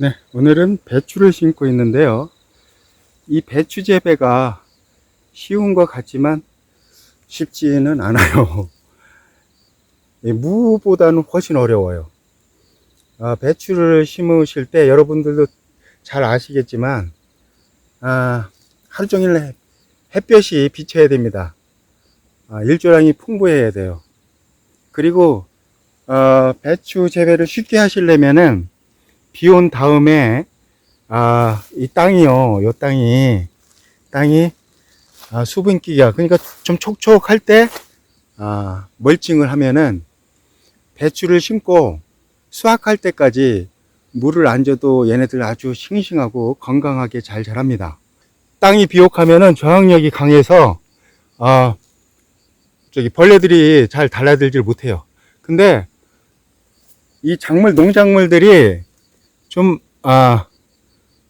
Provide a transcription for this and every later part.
네, 오늘은 배추를 심고 있는데요. 이 배추 재배가 쉬운 것 같지만 쉽지는 않아요. 이 무보다는 훨씬 어려워요. 아, 배추를 심으실 때 여러분들도 잘 아시겠지만, 아, 하루 종일 해- 햇볕이 비쳐야 됩니다. 아, 일조량이 풍부해야 돼요. 그리고, 어, 배추 재배를 쉽게 하시려면은, 비 온 다음에 아, 이 땅이요. 요 땅이 땅이 아, 수분기가 그러니까 좀 촉촉할 때 아, 멀칭을 하면은 배추를 심고 수확할 때까지 물을 안 줘도 얘네들 아주 싱싱하고 건강하게 잘 자랍니다. 땅이 비옥하면은 저항력이 강해서 아, 저기 벌레들이 잘 달라들질 못해요. 근데 이 작물 농작물들이 좀, 아,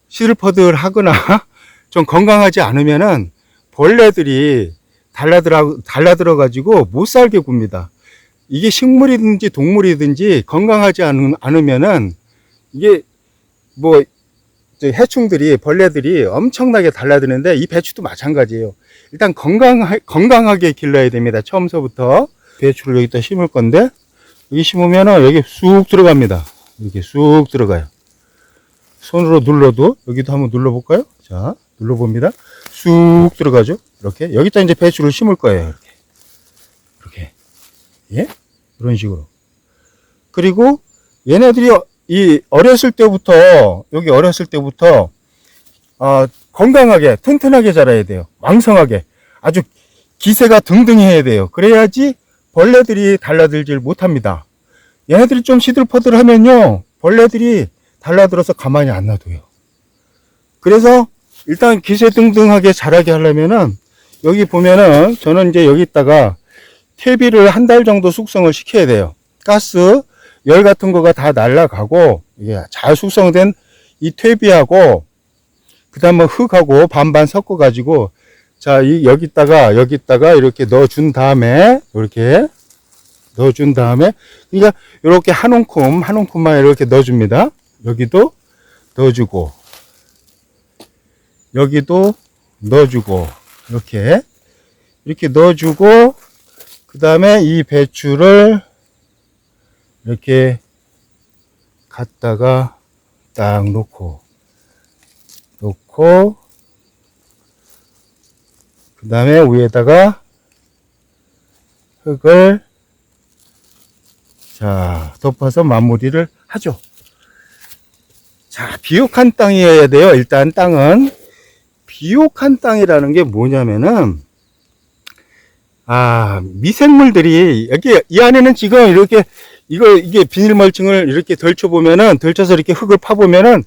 시들퍼들 하거나 좀 건강하지 않으면은 벌레들이 달라들어, 달라들어가지고 못 살게 굽니다. 이게 식물이든지 동물이든지 건강하지 않, 않으면은 이게 뭐, 저 해충들이, 벌레들이 엄청나게 달라드는데 이 배추도 마찬가지예요. 일단 건강, 건강하게 길러야 됩니다. 처음서부터. 배추를 여기다 심을 건데, 여기 심으면은 여기 쑥 들어갑니다. 이렇게 쑥 들어가요. 손으로 눌러도 여기도 한번 눌러볼까요? 자, 눌러봅니다. 쑥 들어가죠. 이렇게 여기다 이제 배추를 심을 거예요. 이렇게, 이렇게, 예, 이런 식으로. 그리고 얘네들이 이 어렸을 때부터 여기 어렸을 때부터 어, 건강하게 튼튼하게 자라야 돼요. 왕성하게 아주 기세가 등등해야 돼요. 그래야지 벌레들이 달라들질 못합니다. 얘네들이 좀 시들퍼들하면요 벌레들이 달라들어서 가만히 안 놔둬요. 그래서 일단 기세등등하게 자라게 하려면은 여기 보면은 저는 이제 여기다가 퇴비를 한 달 정도 숙성을 시켜야 돼요. 가스, 열 같은 거가 다 날아가고 이게 잘 숙성된 이 퇴비하고 그다음에 흙하고 반반 섞어 가지고 자, 이 여기다가 여기다가 이렇게 넣어 준 다음에 이렇게 넣어 준 다음에 그러니까 이렇게 한 움큼 한 움큼만 이렇게 넣어 줍니다. 여기도 넣어주고 여기도 넣어주고 이렇게 이렇게 넣어주고 그 다음에 이 배추를 이렇게 갖다가 딱 놓고 놓고 그 다음에 위에다가 흙을 자 덮어서 마무리를 하죠. 자, 비옥한 땅이어야 돼요. 일단 땅은. 비옥한 땅이라는 게 뭐냐면은, 아, 미생물들이, 여기, 이 안에는 지금 이렇게, 이거, 이게 비닐 멀칭을 이렇게 덜쳐보면은, 덜쳐서 이렇게 흙을 파보면은,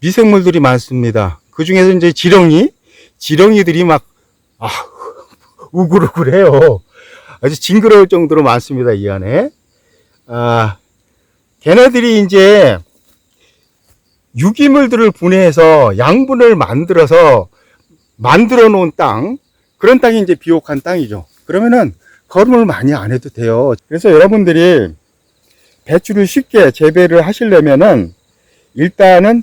미생물들이 많습니다. 그 중에서 이제 지렁이, 지렁이들이 막, 아, 우글우글해요. 아주 징그러울 정도로 많습니다, 이 안에. 아, 걔네들이 이제, 유기물들을 분해해서 양분을 만들어서 만들어 놓은 땅, 그런 땅이 이제 비옥한 땅이죠. 그러면은 거름을 많이 안 해도 돼요. 그래서 여러분들이 배추를 쉽게 재배를 하시려면은 일단은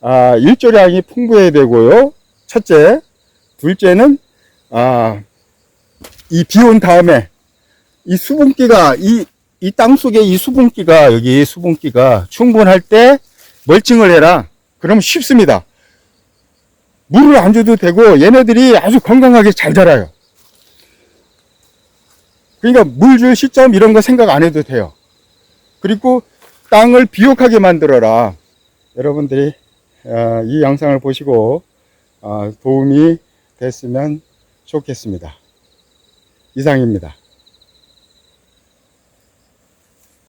아, 일조량이 풍부해야 되고요. 첫째, 둘째는 아, 이 비온 다음에 이 수분기가 이 이 땅 속에 이 수분기가 여기 수분기가 충분할 때 멀칭을 해라. 그러면 쉽습니다. 물을 안 줘도 되고 얘네들이 아주 건강하게 잘 자라요. 그러니까 물 줄 시점 이런 거 생각 안 해도 돼요. 그리고 땅을 비옥하게 만들어라. 여러분들이 어, 이 영상을 보시고 어, 도움이 됐으면 좋겠습니다. 이상입니다.